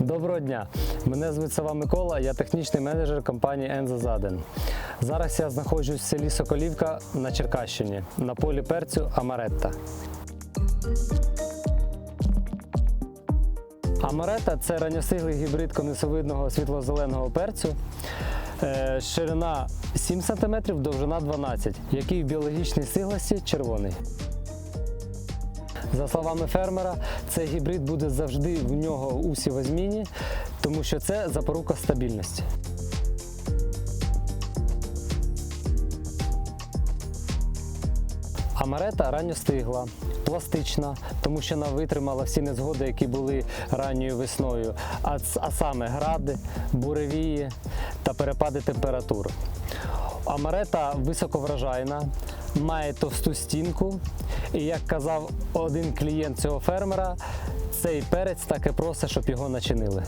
Доброго дня! Мене звуть Сава Микола, я технічний менеджер компанії Ензо Заден. Зараз я знаходжусь в селі Соколівка на Черкащині на полі перцю Амаретта. Амаретта це ранньостиглий гібрид конусовидного світло-зеленого перцю. Е, Ширина 7 см, довжина 12 який в біологічній стиглості червоний. За словами фермера, цей гібрид буде завжди в нього у сівозміні, тому що це запорука стабільності. Амарета ранньо стигла, пластична, тому що вона витримала всі незгоди, які були ранньою весною, а, а саме гради, буревії та перепади температур. Амарета високоврожайна, має товсту стінку, і як казав один клієнт цього фермера, цей перець так і просить, щоб його начинили.